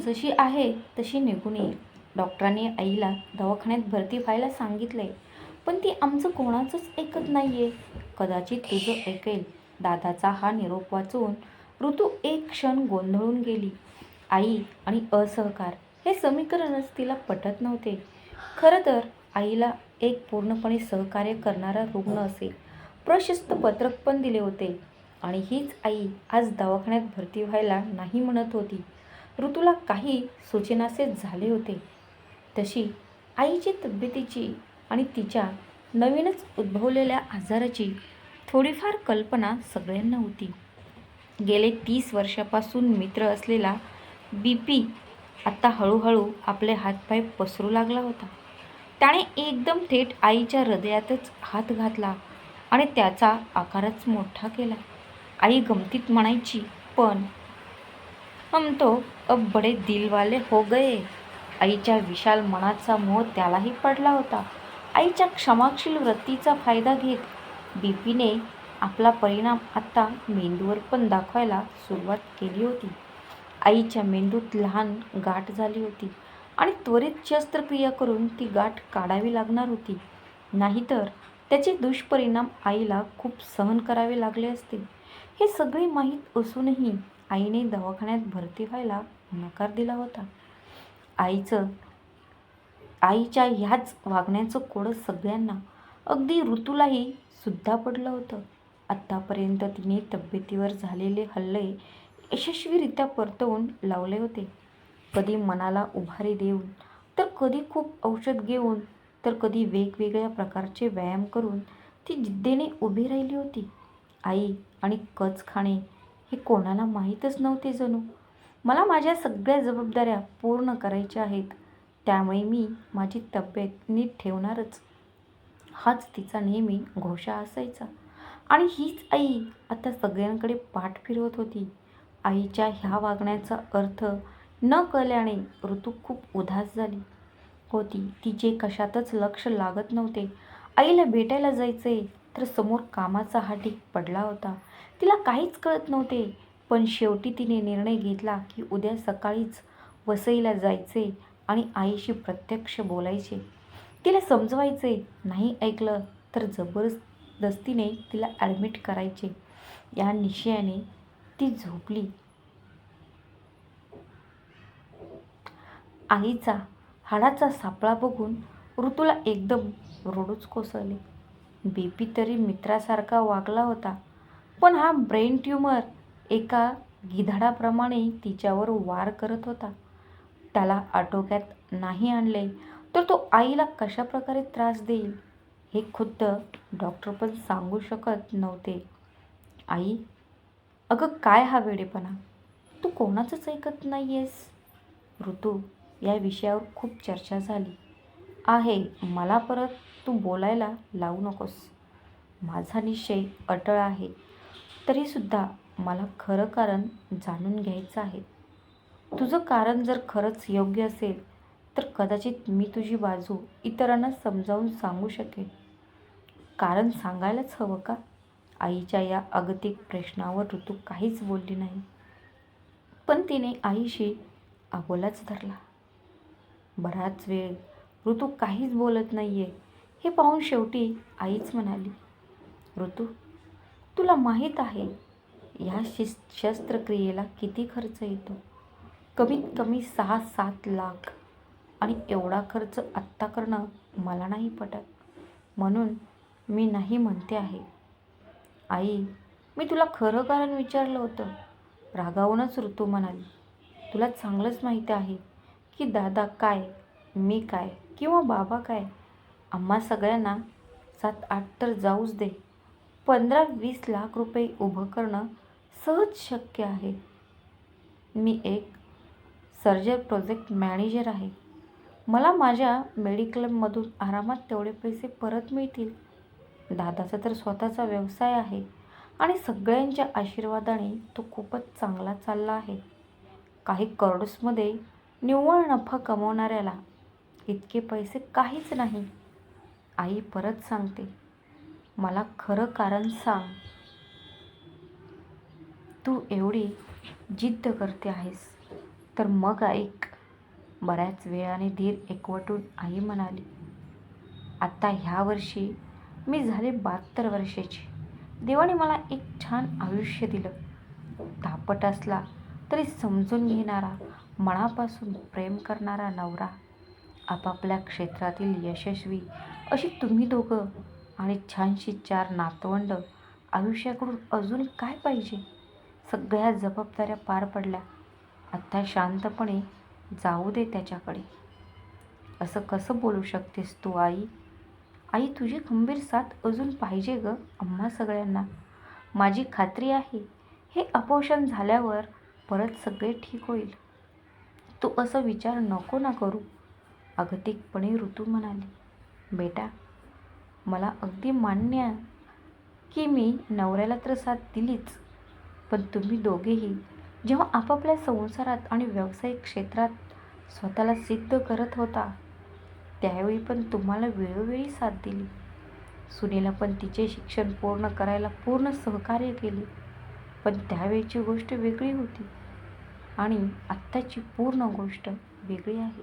जशी आहे तशी निघून येईल. डॉक्टरांनी आईला दवाखान्यात भरती व्हायला सांगितले पण ती आमचं कोणाचंच ऐकत नाही आहे कदाचित तुझं ऐकेल. दादाचा हा निरोप वाचून ऋतू एक क्षण गोंधळून गेली. आई आणि असहकार हे समीकरणच तिला पटत नव्हते. खरं तर आईला एक पूर्णपणे सहकार्य करणारा रुग्ण असेल. प्रशस्त पत्रक पण दिले होते. आणि हीच आई आज दवाखान्यात भरती व्हायला नाही म्हणत होती. ऋतूला काही सूचनासे झाले होते. तशी आईची तब्येतीची आणि तिच्या नवीनच उद्भवलेल्या आजाराची थोडीफार कल्पना सगळ्यांना होती. गेले तीस वर्षापासून मित्र असलेला बी पी आत्ता हळूहळू आपले हातपाय पसरू लागला होता. त्याने एकदम थेट आईच्या हृदयातच हात घातला आणि त्याचा आकारच मोठा केला. आई गमतीत म्हणायची पण हम तो अब बडे दिलवाले हो गए। आईच्या विशाल मनाचा मोह त्यालाही पडला होता. आईच्या क्षमाशील वृत्तीचा फायदा घेत बीपीने आपला परिणाम आत्ता मेंदूवर पण दाखवायला सुरुवात केली होती. आईच्या मेंदूत लहान गाठ झाली होती आणि त्वरित शस्त्रक्रिया करून ती गाठ काढावी लागणार होती. नाहीतर त्याचे दुष्परिणाम आईला खूप सहन करावे लागले असते. हे सगळे माहीत असूनही आईने दवाखान्यात भरती व्हायला नकार दिला होता. आईचं आईच्या ह्याच वागण्याचं कोडं सगळ्यांना अगदी ऋतूलाही सुद्धा पडलं होतं. आत्तापर्यंत तिने तब्येतीवर झालेले हल्ले यशस्वीरित्या परतवून लावले होते. कधी मनाला उभारी देऊन तर कधी खूप औषध घेऊन तर कधी वेगवेगळ्या प्रकारचे व्यायाम करून ती जिद्दीने उभी राहिली होती. आई आणि कच खाणे हे कोणाला माहीतच नव्हते जणू. मला माझ्या सगळ्या जबाबदाऱ्या पूर्ण करायच्या आहेत. त्यामुळे मी माझी तब्येत नीट ठेवणारच. हाच तिचा नेहमी घोषा असायचा. आणि हीच आई आता सगळ्यांकडे पाठ फिरवत होती. आईच्या ह्या वागण्याचा अर्थ न कळल्याने ऋतू खूप उदास झाली होती. तिचे कशातच लक्ष लागत नव्हते. आईला भेटायला जायचे तर समोर कामाचा हा ढीक पडला होता. तिला काहीच कळत नव्हते पण शेवटी तिने निर्णय घेतला की उद्या सकाळीच वसईला जायचे आणि आईशी प्रत्यक्ष बोलायचे. तिला समजवायचे नाही ऐकलं तर जबरदस्तीने तिला ॲडमिट करायचे. या निश्चयाने ती झोपली. आईचा हाडाचा सापळा बघून ऋतूला एकदम रोडूच कोसळले. बी पी तरी मित्रासारखा वागला होता. पण हा ब्रेन ट्यूमर एका गिधाडाप्रमाणे तिच्यावर वार करत होता. त्याला आटोक्यात नाही आणले तर तो आईला कशाप्रकारे त्रास देईल हे खुद्द डॉक्टर पण सांगू शकत नव्हते. आई अगं काय हा वेडेपणा? तू कोणाचंच ऐकत नाही आहेस ऋतू या विषयावर खूप चर्चा झाली. आहे मला परत तू बोलायला लावू नकोस. माझा निश्चय अटळ आहे. तरीसुद्धा मला खरं कारण जाणून घ्यायचं आहे. तुझं कारण जर खरंच योग्य असेल तर कदाचित मी तुझी बाजू इतरांना समजावून सांगू शकेन. कारण सांगायलाच हवं का? आईच्या या अगतिक प्रश्नावर ऋतू काहीच बोलली नाही. पण तिने आईशी अबोलाच धरला. बराच वेळ ऋतू काहीच बोलत नाही आहे हे पाहून शेवटी आईच म्हणाली ऋतू तुला माहीत आहे या शिस् शस्त्रक्रियेला किती खर्च येतो? कमीत कमी सहा सात लाख. आणि एवढा खर्च आत्ता करणं मला नाही पटत. म्हणून मी नाही म्हणते आहे. आई मी तुला खरं कारण विचारलं होतं. रागावूनच ऋतू म्हणाली तुला चांगलंच माहिती आहे की दादा काय मी काय किंवा बाबा काय आम्हा सगळ्यांना सात आठ तर जाऊच दे. पंधरा वीस लाख रुपये उभं करणं सहज शक्य आहे. मी एक सर्जर प्रोजेक्ट मॅनेजर आहे. मला माझ्या मेडिक्लेममधून आरामात तेवढे पैसे परत मिळतील. दादाचा तर स्वतःचा व्यवसाय आहे आणि सगळ्यांच्या आशीर्वादाने तो खूपच चांगला चालला आहे. काही करोड्समध्ये निव्वळ नफा कमवणाऱ्याला इतके पैसे काहीच नाही. आई परत सांगते. मला खरं कारण सांग. तू एवढी जिद्द करते आहेस. तर मग ऐक. बऱ्याच वेळाने धीर एकवटून आई म्हणाली आत्ता ह्या वर्षी मी झाले बहात्तर वर्षाची. देवाने मला एक छान आयुष्य दिलं. तापट असला तरी समजून घेणारा मनापासून प्रेम करणारा नवरा आपापल्या क्षेत्रातील यशस्वी अशी तुम्ही दोघं आणि छानशी चार नातवंड आयुष्याकडून अजून काय पाहिजे? सगळ्या जबाबदाऱ्या पार पडल्या. आत्ता शांतपणे जाऊ दे त्याच्याकडे. असं कसं बोलू शकतेस तू आई? आई तुझी खंबीर साथ अजून पाहिजे ग आम्हा सगळ्यांना. माझी खात्री आहे हे अपोषण झाल्यावर परत सगळे ठीक होईल. तू असं विचार नको ना करू. अगतिकपणे ऋतू म्हणाली. बेटा मला अगदी मान्य की मी नवऱ्याला तर साथ दिलीच पण तुम्ही दोघेही जेव्हा आपापल्या संसारात आणि व्यावसायिक क्षेत्रात स्वतःला सिद्ध करत होता त्यावेळी पण तुम्हाला वेळोवेळी साथ दिली. सुनेला पण तिचे शिक्षण पूर्ण करायला पूर्ण सहकार्य केले पण त्यावेळीची गोष्ट वेगळी होती आणि आत्ताची पूर्ण गोष्ट वेगळी आहे.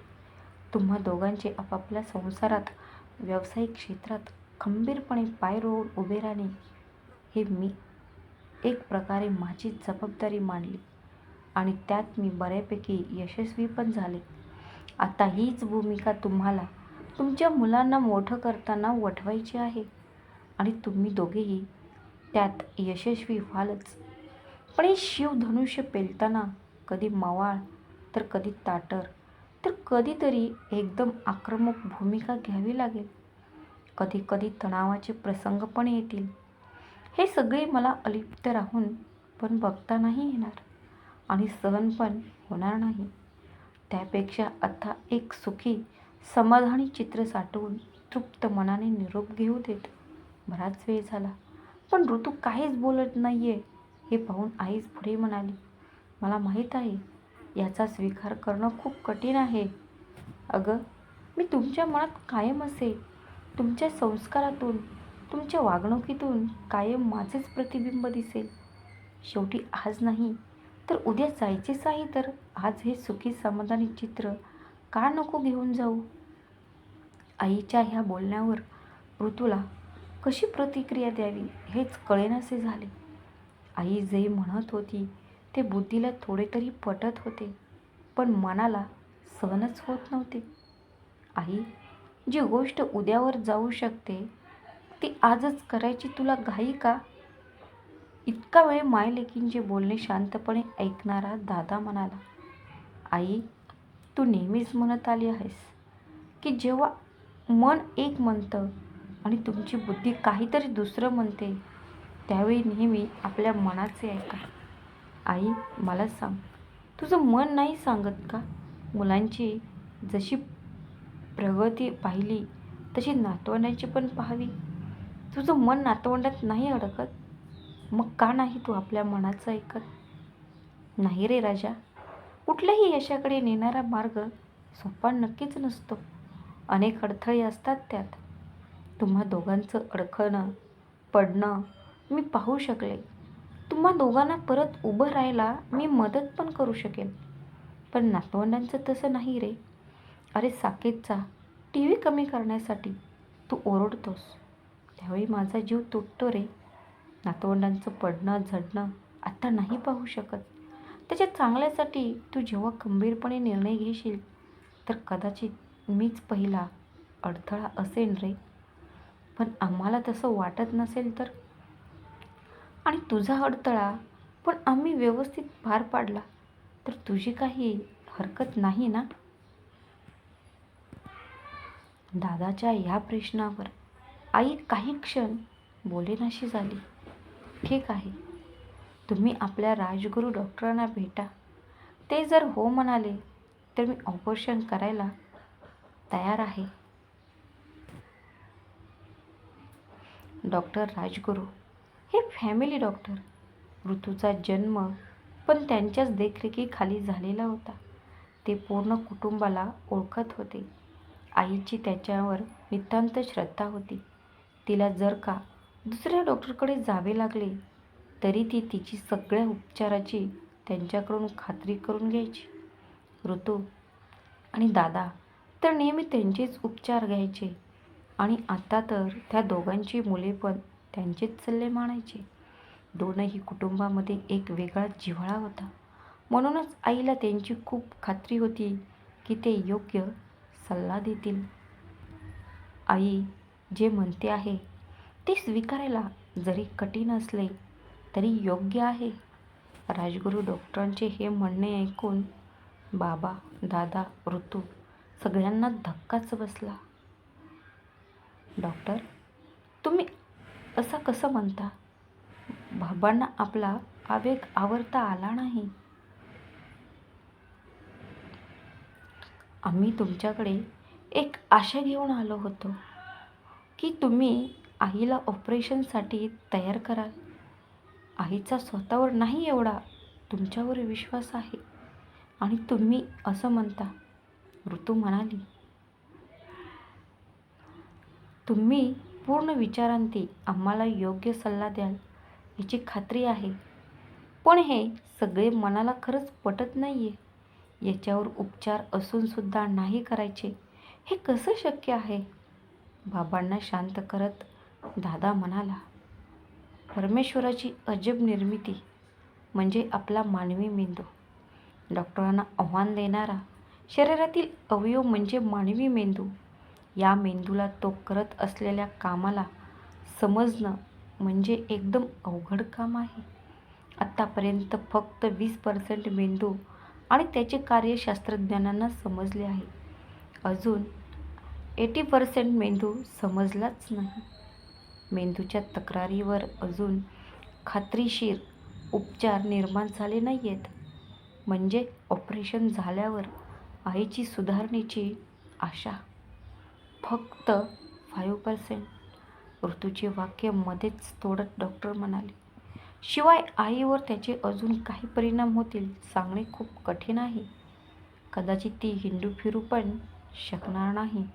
तुम्हा दोघांचे आपापल्या संसारात व्यावसायिक क्षेत्रात खंबीरपणे पाय रोवून उभे राहणे हे मी एक प्रकारे माझी जबाबदारी मानली आणि त्यात मी बऱ्यापैकी यशस्वी पण झाले. आता हीच भूमिका तुम्हाला तुमच्या मुलांना मोठं करताना वठवायची आहे आणि तुम्ही दोघेही त्यात यशस्वी व्हालच. पण हे शिवधनुष्य पेलताना कधी मवाळ तर कधी ताटर. तर कधीतरी एकदम आक्रमक भूमिका घ्यावी लागेल. कधी कधी तणावाचे प्रसंग पण येतील. हे सगळे मला अलिप्त राहून पण बघता नाही येणार आणि सहन पण होणार नाही. त्यापेक्षा आता एक सुखी समाधानी चित्र साठवून तृप्त मनाने निरोप घेऊ देत. बराच वेळ झाला पण ऋतू काहीच बोलत नाही आहे हे पाहून आईच पुढे म्हणाली मला माहीत आहे याचा स्वीकार करणं खूप कठीण आहे. अगं मी तुमच्या मनात कायम असे. तुमच्या संस्कारातून तुमच्या वागणुकीतून कायम माझेच प्रतिबिंब दिसेल. शेवटी आज नाही तर उद्या जायचेच आहे तर आज हे सुखी समाधानी चित्र का नको घेऊन जाऊ? आईच्या ह्या बोलण्यावर ऋतूला कशी प्रतिक्रिया द्यावी हेच कळेनासे झाले. आई जे म्हणत होती ते बुद्धीला थोडे तरी पटत होते पण मनाला सहनच होत नव्हते. आई जी गोष्ट उद्यावर जाऊ शकते ती आजच करायची तुला घाई का? इतका वेळ मायलेकींचे बोलणे शांतपणे ऐकणारा दादा म्हणाला आई तू नेहमीच म्हणत आली आहेस की जेव्हा मन एक म्हणतं आणि तुमची बुद्धी काहीतरी दुसरं म्हणते त्यावेळी नेहमी आपल्या मनाचे ऐका. आई मला सांग. तुझं मन नाही सांगत का? मुलांची जशी प्रगती पाहिली तशी नातवंडांची पण पाहावी. तुझं मन नातवंडात नाही अडकत? मग का नाही तू आपल्या मनाचं ऐकत? नाही रे राजा कुठल्याही यशाकडे नेणारा मार्ग सोपा नक्कीच नसतो. अनेक अडथळे असतात त्यात. तुम्हा दोघांचं अडखणं पडणं मी पाहू शकले. तुम्हा दोघांना परत उभं राहायला मी मदत पण करू शकेन. पण नातवंडांचं तसं नाही रे. अरे साकेतचा टी व्ही कमी करण्यासाठी तू ओरडतोस. त्यावेळी माझा जीव तुटतो रे. नातवंडांचं पडणं झडणं आत्ता नाही पाहू शकत. त्याच्या चांगल्यासाठी तू जेव्हा खंबीरपणे निर्णय घेशील तर कदाचित मीच पहिला अडथळा असेन रे. पण आम्हाला तसं वाटत नसेल तर आणि तुझा अडथळा पण आम्ही व्यवस्थित पार पाडला तर तुझी काही हरकत नाही ना? दादाच्या ह्या प्रश्नावर आई काही क्षण बोलेनाशी झाली. ठीक आहे तुम्ही आपल्या राजगुरू डॉक्टरांना भेटा. ते जर हो म्हणाले तर मी ऑपरेशन करायला तयार आहे. डॉक्टर राजगुरू हे फॅमिली डॉक्टर ऋतूचा जन्म पण त्यांच्याच देखरेखीखाली झालेला होता. ते पूर्ण कुटुंबाला ओळखत होते. आईची त्याच्यावर नितांत श्रद्धा होती. तिला जर का दुसऱ्या डॉक्टरकडे जावे लागले तरी ती तिची सगळ्या उपचाराची त्यांच्याकडून खात्री करून घ्यायची. ऋतू आणि दादा तर नेहमी त्यांचेच उपचार घ्यायचे. आणि आता तर त्या दोघांची मुले पण त्यांचेच सल्ले मानायचे. दोनही कुटुंबामध्ये एक वेगळा जिव्हाळा होता. म्हणूनच आईला त्यांची खूप खात्री होती की ते योग्य सल्ला देतील. आई जे म्हणते आहे ते स्वीकारायला जरी कठीण असले तरी योग्य आहे. राजगुरू डॉक्टरांचे हे म्हणणे ऐकून बाबा दादा ऋतू सगळ्यांना धक्काच बसला. डॉक्टर तुम्ही असं कसं म्हणता? बाबांना आपला आवेग आवरता आला नाही. आम्ही तुमच्याकडे एक आशा घेऊन आलो होतो की तुम्ही आईला ऑपरेशनसाठी तयार कराल. आईचा स्वतःवर नाही एवढा तुमच्यावर विश्वास आहे. आणि तुम्ही असं म्हणता ऋतू म्हणाली तुम्ही पूर्ण विचारांती आम्हाला योग्य सल्ला द्याल याची खात्री आहे. पण हे सगळे मनाला खरंच पटत नाही आहे याच्यावर उपचार असूनसुद्धा नाही करायचे हे कसं शक्य आहे? बाबांना शांत करत दादा म्हणाला परमेश्वराची अजब निर्मिती म्हणजे आपला मानवी मेंदू. डॉक्टरांना आव्हान देणारा शरीरातील अवयव म्हणजे मानवी मेंदू. या मेंदूला तो करत असलेल्या कामाला समजणं म्हणजे एकदम अवघड काम आहे. आत्तापर्यंत फक्त वीस पर्सेंट मेंदू आणि त्याचे कार्य शास्त्रज्ञांना समजले आहे. अजून एटी पर्सेंट मेंदू समजलाच नाही. मेंदूच्या तक्रारीवर अजून खात्रीशीर उपचार निर्माण झाले नाही आहेत म्हणजे ऑपरेशन झाल्यावर आईची सुधारणेची आशा फक्त फाईव्ह पर्सेंट ऋतूचे वाक्य मध्येच तोडत डॉक्टर म्हणाले. शिवाय आईवर त्याचे अजून काही परिणाम होतील सांगणे खूप कठीण आहे. कदाचित ती हिंडू फिरू पण शकणार नाही.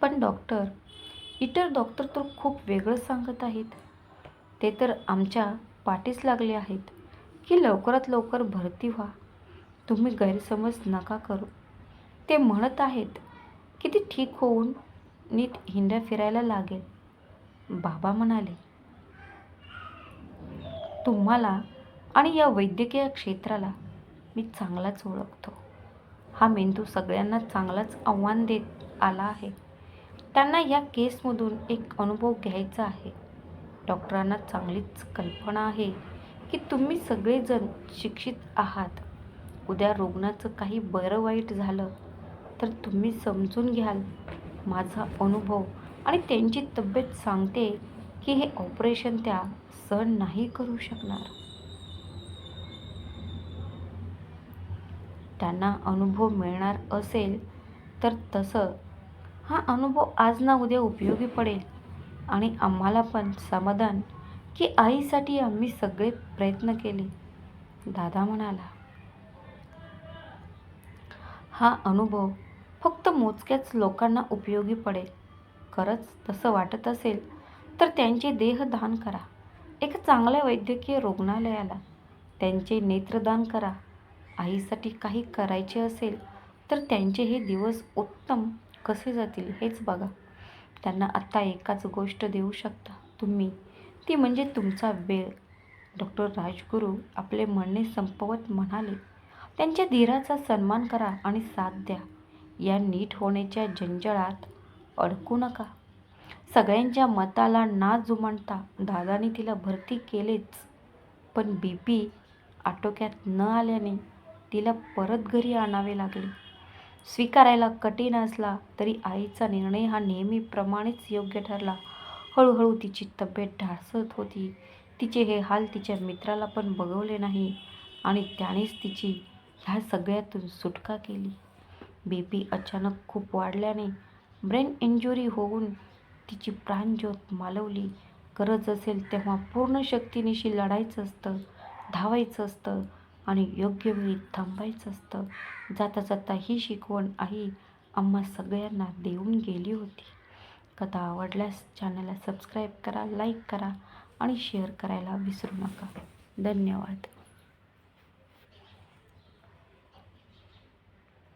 पण डॉक्टर इतर डॉक्टर तर खूप वेगळं सांगत आहेत. ते तर आमच्या पाठीस लागले आहेत की लवकरात लवकर भरती व्हा. तुम्ही गैरसमज नका करू. ते म्हणत आहेत की ती ठीक होऊन नीट हिंड्या फिरायला लागेल. बाबा म्हणाले तुम्हाला आणि या वैद्यकीय क्षेत्राला मी चांगलाच ओळखतो. हा मेंदू सगळ्यांना चांगलाच आव्हान देत आला आहे. त्यांना या केसमधून एक अनुभव घ्यायचा आहे. डॉक्टरांना चांगलीच कल्पना आहे की तुम्ही सगळेजण शिक्षित आहात. उद्या रुग्णाचं काही बरं वाईट झालं तर तुम्ही समजून घ्याल. माझा अनुभव आणि त्यांची तब्येत सांगते की हे ऑपरेशन त्या सहन नाही करू शकणार. त्यांना अनुभव मिळणार असेल तर तसं. हा अनुभव आज ना उद्या उपयोगी पडेल आणि आम्हाला पण समाधान की आईसाठी आम्ही सगळे प्रयत्न केले दादा म्हणाला. हा अनुभव फक्त मोजक्याच लोकांना उपयोगी पडेल. खरंच तसं वाटत असेल तर त्यांचे देह दान करा. एका चांगल्या वैद्यकीय रुग्णालयाला त्यांचे नेत्रदान करा. आईसाठी काही करायचे असेल तर त्यांचे हे दिवस उत्तम कसे जातील हेच बघा. त्यांना आत्ता एकाच गोष्ट देऊ शकता तुम्ही. ती म्हणजे तुमचा वेळ. डॉक्टर राजगुरू आपले म्हणणे संपवत म्हणाले त्यांच्या धीराचा सन्मान करा आणि साथ द्या. या नीट होण्याच्या जंजळात अडकू नका. सगळ्यांच्या मताला ना जुमानता. दादाने तिला भरती केलेच. पण बी पी आटोक्यात न आल्याने तिला परत घरी आणावे लागले. स्वीकारायला कठीण असला तरी आईचा निर्णय हा नेहमीप्रमाणेच योग्य ठरला. हळूहळू तिची तब्येत ढासत होती. तिचे हे हाल तिच्या मित्राला पण बघवले नाही आणि त्यानेच तिची ह्या सगळ्यातून सुटका केली. बी पी अचानक खूप वाढल्याने ब्रेन इंजुरी होऊन तिची प्राणज्योत मालवली. गरज असेल तेव्हा पूर्ण शक्तीनिशी लढायचं असतं धावायचं असतं आणि योग्य वेळी थांबायचं असतं. जाता जाता ही शिकवण आई आम्हा सगळ्यांना देऊन गेली होती. कथा आवडल्यास चॅनलला सबस्क्राईब करा लाईक करा आणि शेअर करायला विसरू नका. धन्यवाद.